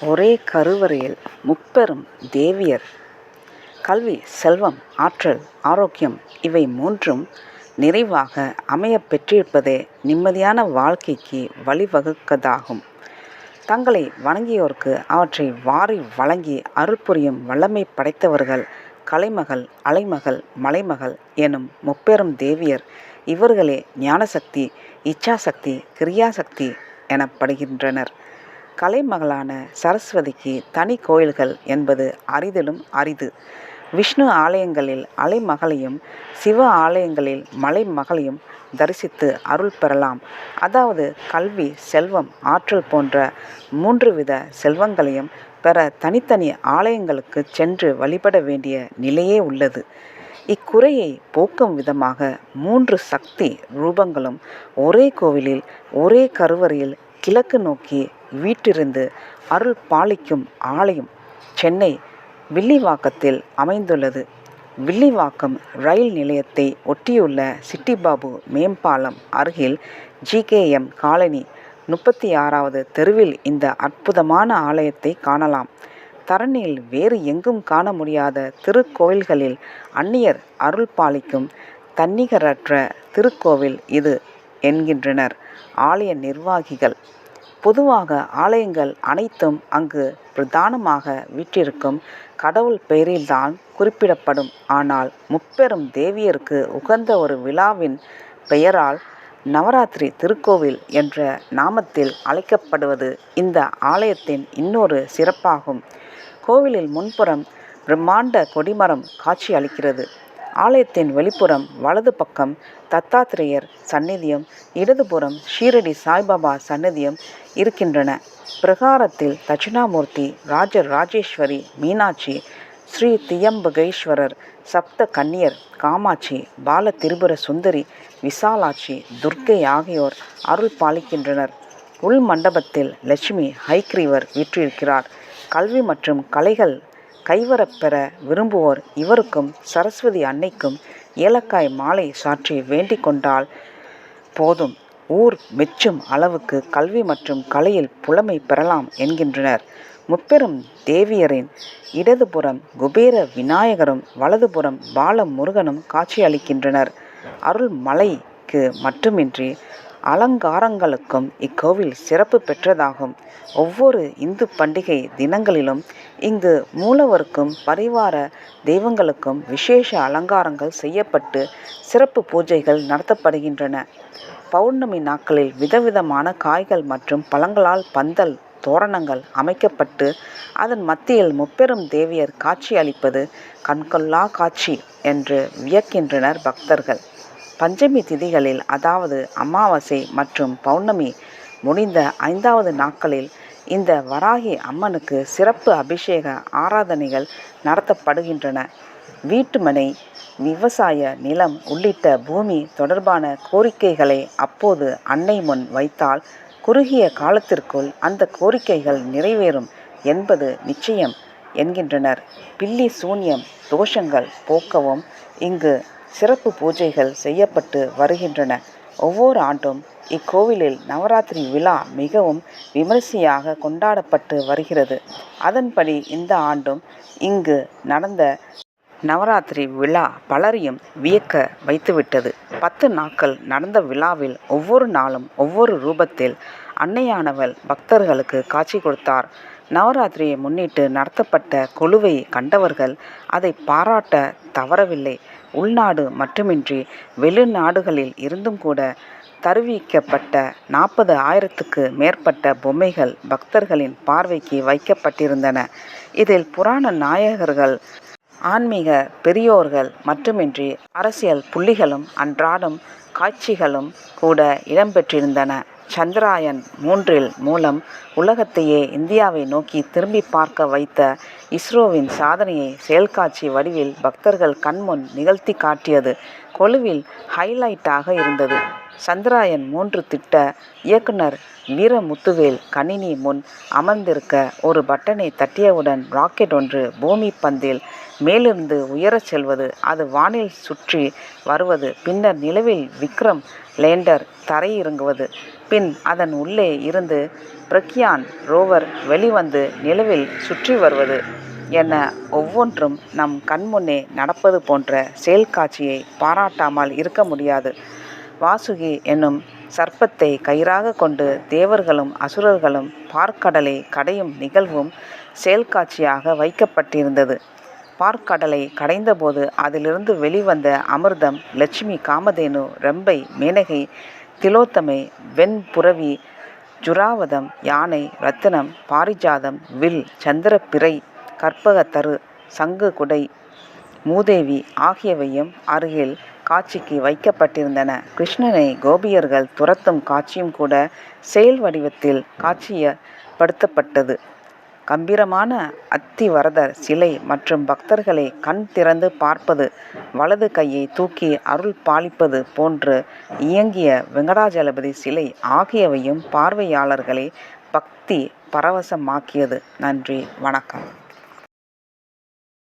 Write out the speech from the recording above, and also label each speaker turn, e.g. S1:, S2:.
S1: ஒரே கருவறையில் முப்பெரும் தேவியர். கல்வி செல்வம் ஆற்றல் ஆரோக்கியம் இவை மூன்றும் நிறைவாக அமைய பெற்றிருப்பதே நிம்மதியான வாழ்க்கைக்கு வழிவகுக்கதாகும். தங்களை வணங்கியோர்க்கு அவற்றை வாரி வழங்கி அருள் புரியும் வல்லமை படைத்தவர்கள் கலைமகள் அலைமகள் மலைமகள் எனும் முப்பெரும் தேவியர். இவர்களே ஞானசக்தி இச்சாசக்தி கிரியாசக்தி எனப்படுகின்றனர். கலைமகளான சரஸ்வதிக்கு தனி கோயில்கள் என்பது அரிதிலும் அரிது. விஷ்ணு ஆலயங்களில் அலைமகளையும் சிவ ஆலயங்களில் மலைமகளையும் தரிசித்து அருள் பெறலாம். அதாவது கல்வி செல்வம் ஆற்றல் போன்ற மூன்று வித செல்வங்களையும் பெற தனித்தனி ஆலயங்களுக்கு சென்று வழிபட வேண்டிய நிலையே உள்ளது. இக்குறையை போக்கும் விதமாக மூன்று சக்தி ரூபங்களும் ஒரே கோவிலில் ஒரே கருவறையில் கிழக்கு நோக்கி வீட்டிருந்து அருள் பாலிக்கும் ஆலயம் சென்னை வில்லிவாக்கத்தில் அமைந்துள்ளது. வில்லிவாக்கம் ரயில் நிலையத்தை ஒட்டியுள்ள சிட்டிபாபு மேம்பாலம் அருகில் ஜிகேஎம் காலனி முப்பத்தி ஆறாவது தெருவில் இந்த அற்புதமான ஆலயத்தை காணலாம். தரணியில் வேறு எங்கும் காண முடியாத திருக்கோவில்களில் அந்நியர் அருள் பாலிக்கும் தன்னிகரற்ற திருக்கோவில் இது என்கின்றனர். ஆலய நிர்வாகிகள் பொதுவாக ஆலயங்கள் அனைத்தும் அங்கு பிரதானமாக வீற்றிருக்கும். கடவுள் பெயரில்தான் குறிப்பிடப்படும். ஆனால் முப்பெரும் தேவியருக்கு உகந்த ஒரு விழாவின் பெயரால் நவராத்திரி திருக்கோவில் என்ற நாமத்தில் அழைக்கப்படுவது இந்த ஆலயத்தின் இன்னொரு சிறப்பாகும். கோவிலில் முன்புறம் பிரம்மாண்ட கொடிமரம் காட்சி அளிக்கிறது ஆலயத்தின் வெளிப்புறம் வலது பக்கம் தத்தாத்திரேயர் சந்நிதியும் இடதுபுறம் ஷீரடி சாய்பாபா சந்நிதியும் இருக்கின்றன. பிரகாரத்தில் தட்சிணாமூர்த்தி ராஜ ராஜேஸ்வரி மீனாட்சி ஸ்ரீ தியம்பகேஸ்வரர் சப்த கன்னியர் காமாட்சி பால திரிபுர சுந்தரி விசாலாட்சி துர்க்கை ஆகியோர் அருள் பாலிக்கின்றனர். உள் மண்டபத்தில் லட்சுமி ஹைக்ரீவர் விற்றிருக்கிறார். கல்வி மற்றும் கலைகள் கைவரப்பெற விரும்புவோர் இவருக்கும் சரஸ்வதி அன்னைக்கும் ஏலக்காய் மாலை சாற்றி வேண்டிக் கொண்டால் போதும். ஊர் மெச்சும் அளவுக்கு கல்வி மற்றும் கலையில் புலமை பெறலாம் என்கின்றனர். முப்பெரும் தேவியரின் இடதுபுறம் குபேர விநாயகரும் வலதுபுறம் பால முருகனும் காட்சியளிக்கின்றனர். அருள்மலைக்கு மட்டுமின்றி அலங்காரங்களுக்கும் இக்கோவில் சிறப்பு பெற்றதாகும். ஒவ்வொரு இந்து பண்டிகை தினங்களிலும் இங்கு மூலவருக்கும் பரிவார தெய்வங்களுக்கும் விசேஷ அலங்காரங்கள் செய்யப்பட்டு சிறப்பு பூஜைகள் நடத்தப்படுகின்றன. பௌர்ணமி நாட்களில் விதவிதமான காய்கள் மற்றும் பழங்களால் பந்தல் தோரணங்கள் அமைக்கப்பட்டு அதன் மத்தியில் முப்பெரும் தேவியர் காட்சி அளிப்பது கண்கொள்ளா காட்சி என்று வியக்கின்றனர் பக்தர்கள். பஞ்சமி திதிகளில் அதாவது அமாவாசை மற்றும் பௌர்ணமி முடிந்த ஐந்தாவது நாட்களில் இந்த வராகி அம்மனுக்கு சிறப்பு அபிஷேக ஆராதனைகள் நடத்தப்படுகின்றன. வீட்டுமனை விவசாய நிலம் உள்ளிட்ட பூமி தொடர்பான கோரிக்கைகளை அப்போது அன்னை முன் வைத்தால் குறுகிய காலத்திற்குள் அந்த கோரிக்கைகள் நிறைவேறும் என்பது நிச்சயம் என்கின்றனர். பில்லி சூன்யம் தோஷங்கள் போக்கவும் இங்கு சிறப்பு பூஜைகள் செய்யப்பட்டு வருகின்றன. ஒவ்வொரு ஆண்டும் இக்கோவிலில் நவராத்திரி விழா மிகவும் விமரிசையாக கொண்டாடப்பட்டு வருகிறது. அதன்படி இந்த ஆண்டும் இங்கு நடந்த நவராத்திரி விழா பலரையும் வியக்க வைத்துவிட்டது. பத்து நாட்கள் நடந்த விழாவில் ஒவ்வொரு நாளும் ஒவ்வொரு ரூபத்தில் அன்னையானவள் பக்தர்களுக்கு காட்சி கொடுத்தார். நவராத்திரியை முன்னிட்டு நடத்தப்பட்ட குழுவை கண்டவர்கள் அதை பாராட்ட தவறவில்லை. உள்நாடு மட்டுமின்றி வெளிநாடுகளில் இருந்தும் கூட தருவிக்கப்பட்ட நாற்பது ஆயிரத்துக்கு மேற்பட்ட பொம்மைகள் பக்தர்களின் பார்வைக்கு வைக்கப்பட்டிருந்தன. இதில் புராண நாயகர்கள் ஆன்மீக பெரியோர்கள் மட்டுமின்றி அரசியல் புள்ளிகளும் அன்றாடம் காட்சிகளும் கூட இடம்பெற்றிருந்தன. சந்திராயன் மூன்றில் மூலம் உலகத்தையே இந்தியாவை நோக்கி திரும்பி பார்க்க வைத்த இஸ்ரோவின் சாதனையை செயல்காட்சி வடிவில் பக்தர்கள் கண்முன் நிகழ்த்தி காட்டியது கொலுவில் ஹைலைட்டாக இருந்தது. சந்திராயன் மூன்று திட்ட இயக்குனர் வீரமுத்துவேல் கணினி முன் அமர்ந்திருக்க ஒரு பட்டனை தட்டியவுடன் ராக்கெட் ஒன்று பூமி பந்தில் மேலிருந்து உயரச் செல்வது அது வானில் சுற்றி வருவது பின்னர் நிலவில் விக்ரம் லேண்டர் தரையிறங்குவது பின் அதன் உள்ளே இருந்து பிரக்யான் ரோவர் வெளிவந்து நிலவில் சுற்றி வருவது என ஒவ்வொன்றும் நம் கண்முன்னே நடப்பது போன்ற செயல் காட்சியை பாராட்டாமல் இருக்க முடியாது. வாசுகி என்னும் சர்ப்பத்தை கயிறாக கொண்டு தேவர்களும் அசுரர்களும் பார்க்கடலை கடையும் நிகழ்வும் செயல்காட்சியாக வைக்கப்பட்டிருந்தது. பார்க்கடலை கடைந்தபோது அதிலிருந்து வெளிவந்த அமிர்தம் லட்சுமி காமதேனு ரெம்பை மேனகை திலோத்தமை வெண்புறவி ஜுராவதம் யானை ரத்தினம் பாரிஜாதம் வில் சந்திரப்பிறை கற்பகத்தரு சங்கு குடை மூதேவி ஆகியவையும் அருகில் காட்சிக்கு வைக்கப்பட்டிருந்தன. கிருஷ்ணனை கோபியர்கள் துரத்தும் காட்சியும் கூட செயல் வடிவத்தில் காட்சியப்படுத்தப்பட்டது. கம்பீரமான அத்திவரதர் சிலை மற்றும் பக்தர்களை கண் திறந்து பார்ப்பது வலது கையை தூக்கி அருள் பாலிப்பது போன்று இயங்கிய வெங்கடாஜலபதி சிலை ஆகியவையும் பார்வையாளர்களை பக்தி பரவசமாக்கியது. நன்றி. வணக்கம்.